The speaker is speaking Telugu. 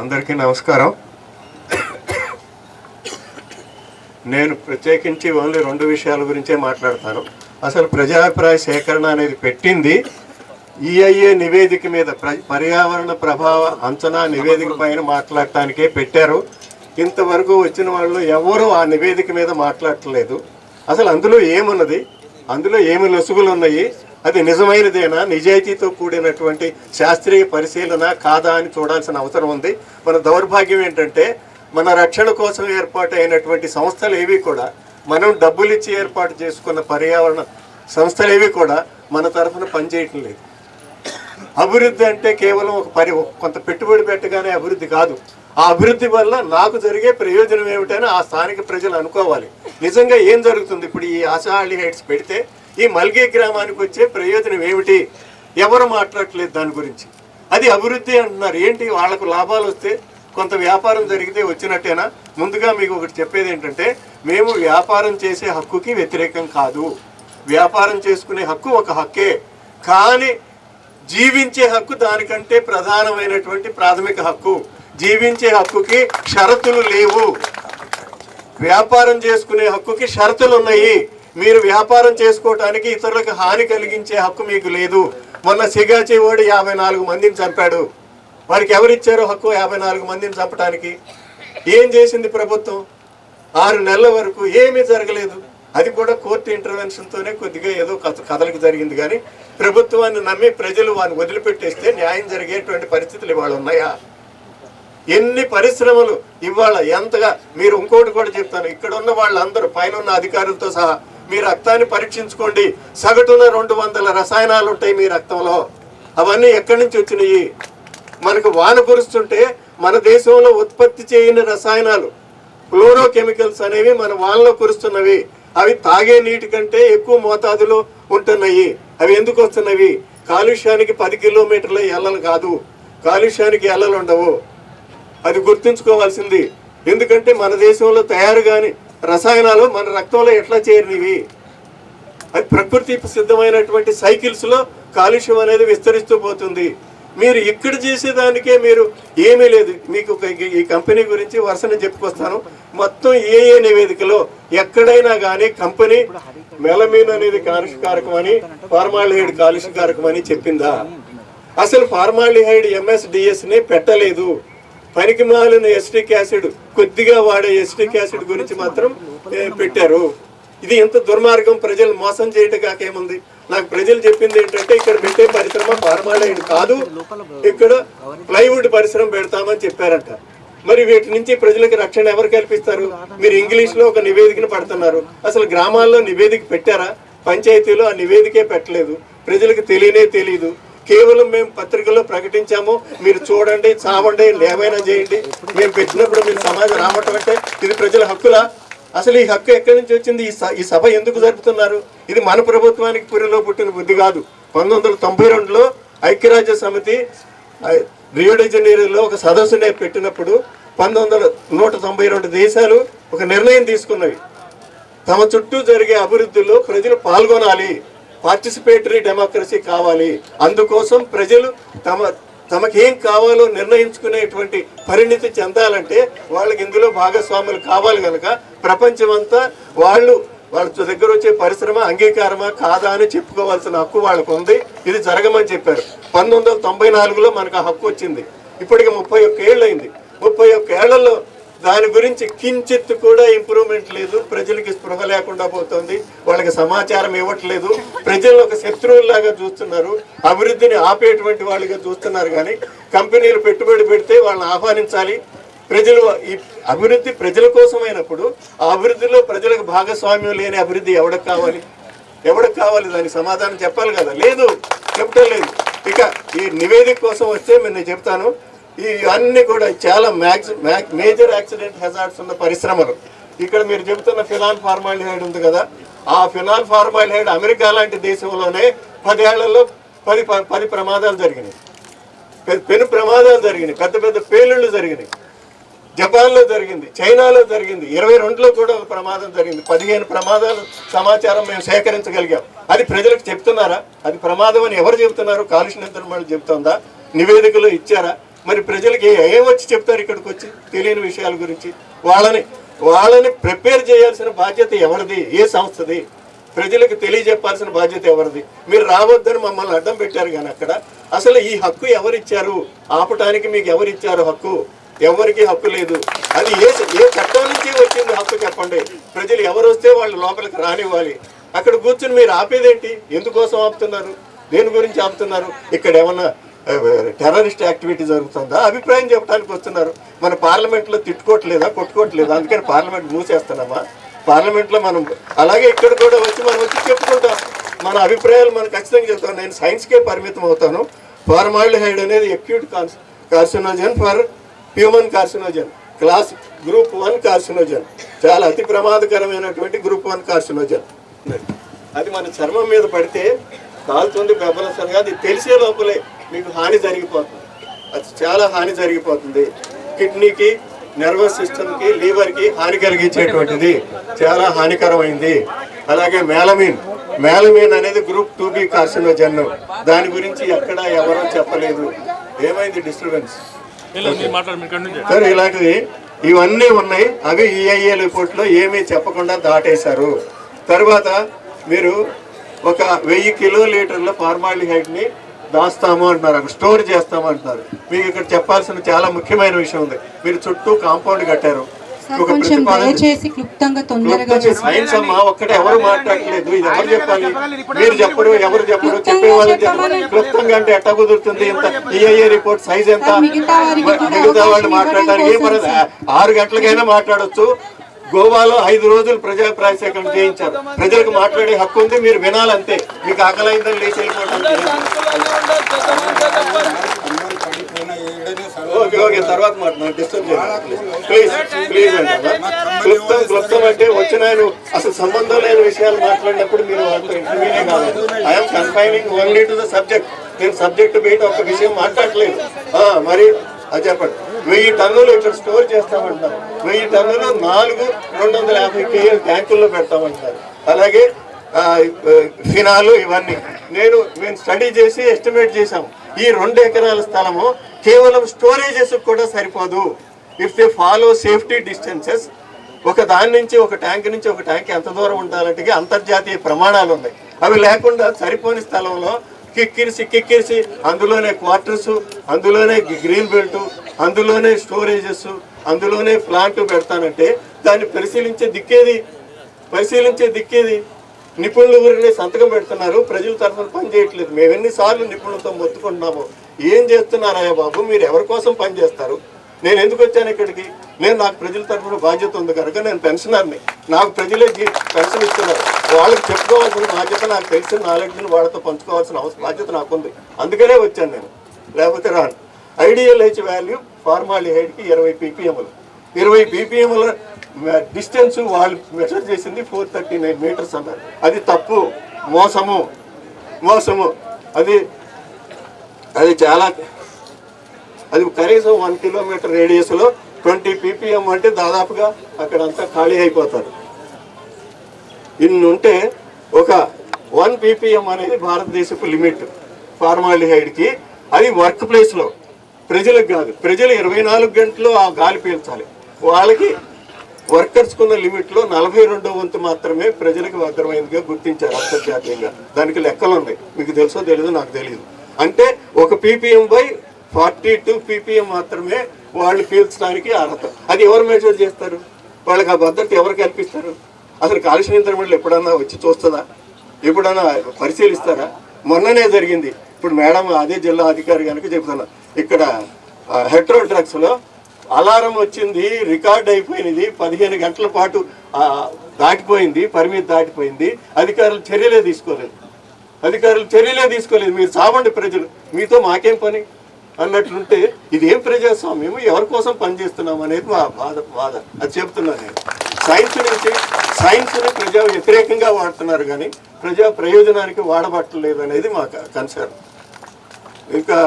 అందరికీ నమస్కారం. నేను ప్రత్యేకించి ఓన్లీ రెండు విషయాల గురించే మాట్లాడతాను. అసలు ప్రజాభిప్రాయ సేకరణ అనేది పెట్టింది. ఈఐఏ నివేదిక మీద పర్యావరణ ప్రభావ అంచనా నివేదిక పైన మాట్లాడటానికే పెట్టారు. ఇంతవరకు వచ్చిన వాళ్ళు ఎవరూ ఆ నివేదిక మీద మాట్లాడట్లేదు. అసలు అందులో ఏమున్నది? అందులో ఏమి లొసుగులు ఉన్నాయి అది నిజమైనదేనా? నిజాయితీతో కూడినటువంటి శాస్త్రీయ పరిశీలన కాదా అని చూడాల్సిన అవసరం ఉంది. మన దౌర్భాగ్యం ఏంటంటే మన రక్షణ కోసం ఏర్పాటు అయినటువంటి సంస్థలు ఏవి కూడా మనం డబ్బులు ఇచ్చి ఏర్పాటు చేసుకున్న పర్యావరణ సంస్థలు ఏవి కూడా మన తరఫున పనిచేయటం లేదు. అభివృద్ధి అంటే కేవలం ఒక పరి కొంత పెట్టుబడి పెట్టగానే అభివృద్ధి కాదు. ఆ అభివృద్ధి వల్ల నాకు జరిగే ప్రయోజనం ఏమిటని ఆ స్థానిక ప్రజలు అనుకోవాలి. నిజంగా ఏం జరుగుతుంది? ఇప్పుడు ఈ ఆశాహాళి హైట్స్ పెడితే ఈ మల్గే గ్రామానికి వచ్చే ప్రయోజనం ఏమిటి? ఎవరు మాట్లాడట్లేదు దాని గురించి. అది అభివృద్ధి అంటున్నారు. ఏంటి? వాళ్ళకు లాభాలు వస్తే కొంత వ్యాపారం జరిగితే వచ్చినట్టేనా? ముందుగా మీకు ఒకటి చెప్పేది ఏంటంటే మేము వ్యాపారం చేసే హక్కుకి వ్యతిరేకం కాదు. వ్యాపారం చేసుకునే హక్కు ఒక హక్కే. కానీ జీవించే హక్కు దానికంటే ప్రధానమైనటువంటి ప్రాథమిక హక్కు. జీవించే హక్కుకి షరతులు లేవు. వ్యాపారం చేసుకునే హక్కుకి షరతులు ఉన్నాయి మీరు వ్యాపారం చేసుకోవటానికి ఇతరులకు హాని కలిగించే హక్కు మీకు లేదు. మొన్న సిగాచి ఓడి యాభై నాలుగు మందిని చంపాడు. వారికి ఎవరిచ్చారో హక్కు యాభై నాలుగు మందిని చంపడానికి ఏం చేసింది ప్రభుత్వం? ఆరు నెలల వరకు ఏమీ జరగలేదు. అది కూడా కోర్టు ఇంటర్వెన్షన్తోనే కొద్దిగా ఏదో కథ కథలకు జరిగింది కానీ ప్రభుత్వాన్ని నమ్మి ప్రజలు వారిని వదిలిపెట్టేస్తే న్యాయం జరిగేటువంటి పరిస్థితులు ఇవాళ ఉన్నాయా? ఎన్ని పరిశ్రమలు ఇవాళ ఎంతగా మీరు ఇంకోటి కూడా చెప్తాను ఇక్కడ ఉన్న వాళ్ళందరూ పైన ఉన్న అధికారులతో సహా మీ రక్తాన్ని పరీక్షించుకోండి. సగటున రెండు వందల రసాయనాలు ఉంటాయి మీ రక్తంలో. అవన్నీ ఎక్కడి నుంచి వచ్చినాయి? మనకు వాన కురుస్తుంటే మన దేశంలో ఉత్పత్తి చేయని రసాయనాలు క్లోరోకెమికల్స్ అనేవి మన వానలో కురుస్తున్నవి. అవి తాగే నీటి కంటే ఎక్కువ మోతాదులో ఉంటున్నాయి. అవి ఎందుకు వస్తున్నవి? కాలుష్యానికి పది కిలోమీటర్ల ఎల్లలు కాదు. కాలుష్యానికి ఎల్లలు ఉండవు. అది గుర్తుంచుకోవాల్సింది. ఎందుకంటే మన దేశంలో తయారు కానీ రసాయనాలు మన రక్తంలో ఎట్లా చేరినవి? అది ప్రకృతి సిద్ధమైనటువంటి సైకిల్స్లో కాలుష్యం అనేది విస్తరిస్తూ పోతుంది. మీరు ఇక్కడ చేసేదానికే మీరు ఏమీ లేదు. మీకు ఈ- కంపెనీ గురించి వరుసనే చెప్పుకొస్తాను. మొత్తం ఏ ఏ నివేదికలో ఎక్కడైనా కానీ కంపెనీ మెలమీన్ అనేది కాలుష్యకారకం అని ఫార్మాలిహైడ్ కాలుష్యకారకం అని చెప్పిందా? అసలు ఫార్మాలిహైడ్ ఎంఎస్డిఎస్ని పెట్టలేదు. పనికి మాలిన ఎస్టిక్ యాసిడ్ కొద్దిగా వాడే ఎస్టిక్ యాసిడ్ గురించి మాత్రం పెట్టారు. ఇది ఎంత దుర్మార్గం ప్రజలు మోసం చేయటం కాకేముంది? నాకు ప్రజలు చెప్పింది ఏంటంటే ఇక్కడ పెట్టే పరిశ్రమ ఫార్మాలైడ్ కాదు. ఇక్కడ ప్లైవుడ్ పరిశ్రమ పెడతామని చెప్పారంట. మరి వీటి నుంచి ప్రజలకు రక్షణ ఎవరు కల్పిస్తారు? మీరు ఇంగ్లీష్లో ఒక నివేదికను పడుతున్నారు. అసలు గ్రామాల్లో నివేదిక పెట్టారా? పంచాయతీలో ఆ నివేదికే పెట్టలేదు. ప్రజలకు తెలియనే తెలియదు కేవలం మేము పత్రికలో ప్రకటించాము. మీరు చూడండి చావండి లేవైనా చేయండి. మేము పెట్టినప్పుడు మీరు సమాజం రావటం అంటే ఇది ప్రజల హక్కులా? అసలు ఈ హక్కు ఎక్కడి నుంచి వచ్చింది? ఈ ఈ సభ ఎందుకు జరుపుతున్నారు? ఇది మన ప్రభుత్వానికి పురిలో పుట్టిన బుద్ధి కాదు. పంతొమ్మిది వందల తొంభై రెండులో ఐక్యరాజ్య సమితి ఆ, ఒక సదస్సునే పెట్టినప్పుడు పంతొమ్మిది వందల నూట తొంభై రెండు దేశాలు ఒక నిర్ణయం తీసుకున్నవి. తమ చుట్టూ జరిగే అభివృద్ధిలో ప్రజలు పాల్గొనాలి. పార్టిసిపేటరీ డెమోక్రసీ కావాలి. అందుకోసం ప్రజలు తమ తమకేం కావాలో నిర్ణయించుకునేటువంటి పరిణితి చెందాలంటే వాళ్ళకి ఇందులో భాగస్వాములు కావాలి కనుక ప్రపంచమంతా వాళ్ళు వాళ్ళ దగ్గర వచ్చే పరిశ్రమ అంగీకారమా కాదా అని చెప్పుకోవాల్సిన హక్కు వాళ్ళకు ఉంది ఇది జరగమని చెప్పారు. పంతొమ్మిది వందల తొంభై నాలుగులో మనకు ఆ హక్కు వచ్చింది. ఇప్పటికి ముప్పై ఒక్క ఏళ్ళు అయింది ముప్పై ఒక్క ఏళ్ళలో దాని గురించి కించిత్ కూడా ఇంప్రూవ్మెంట్ లేదు. ప్రజలకి స్పృహ లేకుండా పోతుంది. వాళ్ళకి సమాచారం ఇవ్వట్లేదు. ప్రజలు ఒక శత్రువుల్లాగా చూస్తున్నారు. అభివృద్ధిని ఆపేటువంటి వాళ్ళుగా చూస్తున్నారు కానీ కంపెనీలు పెట్టుబడి పెడితే వాళ్ళని ఆహ్వానించాలి. ప్రజలు ఈ అభివృద్ధి ప్రజల కోసమైనప్పుడు ఆ అభివృద్ధిలో ప్రజలకు భాగస్వామ్యం లేని అభివృద్ధి ఎవడకు కావాలి? ఎవడకు కావాలి? దానికి సమాధానం చెప్పాలి కదా. లేదు. చెప్పటం లేదు. ఇక ఈ నివేదిక కోసం వస్తే నేను చెప్తాను. ఇవన్నీ కూడా చాలా మ్యాక్స్ మేజర్ యాక్సిడెంట్ హెజార్డ్స్ ఉన్న పరిశ్రమలు. ఇక్కడ మీరు చెబుతున్న ఫినాల్ ఫార్మాలిహైడ్ ఉంది కదా ఆ ఫినాల్ ఫార్మాలిహైడ్ అమెరికా లాంటి దేశంలోనే పదేళ్ళలో పది ప- పది ప్రమాదాలు జరిగినాయి. పెను ప్రమాదాలు జరిగినాయి పెద్ద పెద్ద పేలుళ్ళు జరిగినాయి. జపాన్లో జరిగింది చైనాలో జరిగింది ఇరవై రెండులో కూడా ఒక ప్రమాదం జరిగింది. పదిహేను ప్రమాదాలు సమాచారం మేము సేకరించగలిగాం. అది ప్రజలకు చెప్తున్నారా? అది ప్రమాదం అని ఎవరు చెబుతున్నారు? కాలుష్య నియంత్రణ వాళ్ళు చెబుతుందా? నివేదికలు ఇచ్చారా? మరి ప్రజలకి ఏం వచ్చి చెప్తారు ఇక్కడికి వచ్చి? తెలియని విషయాల గురించి. వాళ్ళని వాళ్ళని ప్రిపేర్ చేయాల్సిన బాధ్యత ఎవరిది? ఏ సంస్థది? ప్రజలకు తెలియజెప్పాల్సిన బాధ్యత ఎవరిది? మీరు రావద్దని మమ్మల్ని అడ్డం పెట్టారు కానీ అక్కడ. అసలు ఈ హక్కు ఎవరిచ్చారు? ఆపటానికి మీకు ఎవరిచ్చారు హక్కు? ఎవరికి హక్కు లేదు? అది ఏ ఏ చట్టం నుంచి వచ్చింది హక్కు చెప్పండి? ప్రజలు ఎవరు వస్తే వాళ్ళు లోపలికి రానివ్వాలి. అక్కడ కూర్చుని మీరు ఆపేదేంటి? ఎందుకోసం ఆపుతున్నారు? దేని గురించి ఆపుతున్నారు? ఇక్కడ ఏమన్నా టెర్రరిస్ట్ యాక్టివిటీ జరుగుతుందా? అభిప్రాయం చెప్పడానికి వస్తున్నారు. మన పార్లమెంట్లో తిట్టుకోవట్లేదా? కొట్టుకోవట్లేదా? అందుకని పార్లమెంట్ మూసేస్తున్నామా? పార్లమెంట్లో మనం అలాగే ఇక్కడ కూడా వచ్చి మనం వచ్చి చెప్పుకుంటాం. మన అభిప్రాయాలు మనం ఖచ్చితంగా చెప్తాం. నేను సైన్స్కే పరిమితం అవుతాను. ఫార్మాల్డిహైడ్ అనేది acute cons carcinogen for human carcinogen class group one carcinogen చాలా అతి ప్రమాదకరమైనటువంటి గ్రూప్ వన్ కార్సినోజన్ అది మన చర్మం మీద పడితే కాలుతుంది బెబ్బలసరిగా అది తెలిసే లోపలే. మీకు హాని జరిగిపోతుంది. అది చాలా హాని జరిగిపోతుంది. కిడ్నీకి నర్వస్ సిస్టమ్కి లివర్కి హాని కలిగించేటువంటిది. చాలా హానికరమైంది. అలాగే మేలమిన్ మేలమిన్ అనేది గ్రూప్ టూ బి కార్సినోజన్ దాని గురించి ఎక్కడ ఎవరో చెప్పలేదు. ఏమైంది డిస్టర్బెన్స్ సరే ఇలాంటిది ఇవన్నీ ఉన్నాయి. అవి ఈఐఏ రిపోర్ట్లో ఏమీ చెప్పకుండా దాటేశారు. తర్వాత మీరు ఒక వెయ్యి కిలో లీటర్ల ఫార్మాలిహైడ్ని దాస్తాము అంటున్నారు అక్కడ స్టోర్ చేస్తాము అంటున్నారు. మీకు ఇక్కడ చెప్పాల్సిన చాలా ముఖ్యమైన విషయం ఉంది. మీరు చుట్టూ కాంపౌండ్ కట్టారు. అమ్మా ఒక్కటే ఎవరు మాట్లాడలేదు ఇది ఎవరు చెప్పాలి? మీరు చెప్పరు ఎవరు చెప్పరు చెప్పేవాళ్ళు చెప్పరు? క్లుప్తంగా అంటే ఎట్లా కుదురుతుంది? ఇంత ఈఐఏ రిపోర్ట్ సైజ్ ఎంత? మిగతా వాళ్ళు మాట్లాడడానికి ఆరు గంటలకైనా మాట్లాడొచ్చు. గోవాలో ఐదు రోజులు ప్రజా ప్రాశేఖరణ చేయించారు. ప్రజలకు మాట్లాడే హక్కు ఉంది మీరు వినాలంతే. మీకు ఆకలైందని లేచి వెళ్ళిపోవడం ఓకే ఓకే తర్వాత మాట్లాడు డిస్టర్బ్ చేయండి ప్లీజ్ ప్లీజ్ అండి క్లుప్తం క్లుప్తం అంటే వచ్చిన ఆయన అసలు సంబంధం లేని విషయాలు మాట్లాడినప్పుడు మీరు వాళ్ళతో ఇంటర్వ్యూనే కాదు I'm confining only to the subject నేను సబ్జెక్ట్ బయట ఒక విషయం మాట్లాడలేదు. మరి అది చెప్పండి. వెయ్యి టన్నులు ఇక్కడ స్టోర్ చేస్తామంటారు. వెయ్యి టన్నులు నాలుగు రెండు వందల యాభై కేఎల్ ట్యాంకుల్లో పెడతామంటారు. అలాగే ఫినాలు ఇవన్నీ. నేను మేము స్టడీ చేసి ఎస్టిమేట్ చేశాము ఈ రెండు ఎకరాల స్థలము కేవలం స్టోరేజెస్ కూడా సరిపోదు. If they follow safety distances ఒక దాని నుంచి ఒక ట్యాంక్ నుంచి ఒక ట్యాంక్ ఎంత దూరం ఉండాలంటే అంతర్జాతీయ ప్రమాణాలు ఉన్నాయి. అవి లేకుండా సరిపోని స్థలంలో కిక్కిరిసి కిక్కిరిసి అందులోనే క్వార్టర్స్ అందులోనే గ్రీన్ బెల్ట్ అందులోనే స్టోరేజెస్ అందులోనే ప్లాంట్ పెడతానంటే దాన్ని పరిశీలించే దిక్కేది? పరిశీలించే దిక్కేది? నిపుణుల గురించి సంతకం పెడుతున్నారు ప్రజల తరఫున పని చేయట్లేదు. మేము ఎన్నిసార్లు నిపుణులతో మొత్తుకుంటున్నాము. ఏం చేస్తున్నారాయ బాబు? మీరు ఎవరి కోసం పని చేస్తారు? నేను ఎందుకు వచ్చాను ఇక్కడికి? నేను నాకు ప్రజల తరఫున బాధ్యత ఉంది కనుక నేను పెన్షనర్ని. నాకు ప్రజలే పెన్షన్ ఇస్తున్నారు. వాళ్ళకి చెప్పుకోవాల్సిన బాధ్యత నాకు తెలిసిన నాలెడ్జ్ని వాళ్ళతో పంచుకోవాల్సిన అవసరం బాధ్యత నాకుంది. అందుకనే వచ్చాను నేను. లేకపోతే రాను. ఐడియల్ హెచ్ వాల్యూ ఫార్మాలిహైడ్కి ఇరవై పీపీఎంలు. ఇరవై పీపీఎంల డిస్టెన్స్ వాళ్ళు మెజర్ చేసింది ఫోర్ థర్టీ నైన్ మీటర్స్ అన్నారు. అది తప్పు. మోసము. మోసము. అది అది చాలా అది కనీసం వన్ కిలోమీటర్ రేడియస్లో ట్వంటీ పీపీఎం అంటే దాదాపుగా అక్కడంతా ఖాళీ అయిపోతారు. ఇన్నుంటే ఒక వన్ పీపీఎం అనేది భారతదేశపు లిమిట్ ఫార్మాలిహైడ్కి. అది వర్క్ ప్లేస్లో ప్రజలకు కాదు ప్రజలు ఇరవై నాలుగు గంటలు ఆ గాలి పీల్చాలి. వాళ్ళకి వర్కర్స్కున్న లిమిట్లో నలభై రెండో వంతు మాత్రమే ప్రజలకు భద్రమైనదిగా గుర్తించారు అంతర్జాతీయంగా. దానికి లెక్కలు ఉన్నాయి మీకు తెలుసో తెలియదు నాకు తెలియదు అంటే ఒక PPM by forty two PPM మాత్రమే వాళ్ళు పీల్చడానికి అర్హత. అది ఎవరు మెజర్ చేస్తారు? వాళ్ళకి ఆ భద్రత ఎవరు కల్పిస్తారు? అసలు కాలుష్య నియంత్రణ మండలి ఎప్పుడన్నా వచ్చి చూస్తుందా? ఎప్పుడన్నా పరిశీలిస్తారా? మొన్ననే జరిగింది. ఇప్పుడు మేడం అదే జిల్లా అధికారి కనుక చెప్తున్నా. ఇక్కడ హెట్రోల్ డ్రగ్స్లో అలారం వచ్చింది రికార్డ్ అయిపోయినది పదిహేను గంటల పాటు దాటిపోయింది పరిమితి దాటిపోయింది. అధికారులు చర్యలే తీసుకోలేదు. అధికారులు చర్యలే తీసుకోలేదు. మీరు చావండి ప్రజలు. మీతో మాకేం పని? అన్నట్లుంటే ఇదేం ప్రజాస్వామ్యము? ఎవరి కోసం పనిచేస్తున్నాం అనేది మా బాధ బాధ. అది చెప్తున్నాను నేను. సైన్స్ నుంచి సైన్స్ని ప్రజా వ్యతిరేకంగా వాడుతున్నారు కానీ ప్రజా ప్రయోజనానికి వాడబట్టలేదు అనేది మా కన్సర్న్ ఇంకా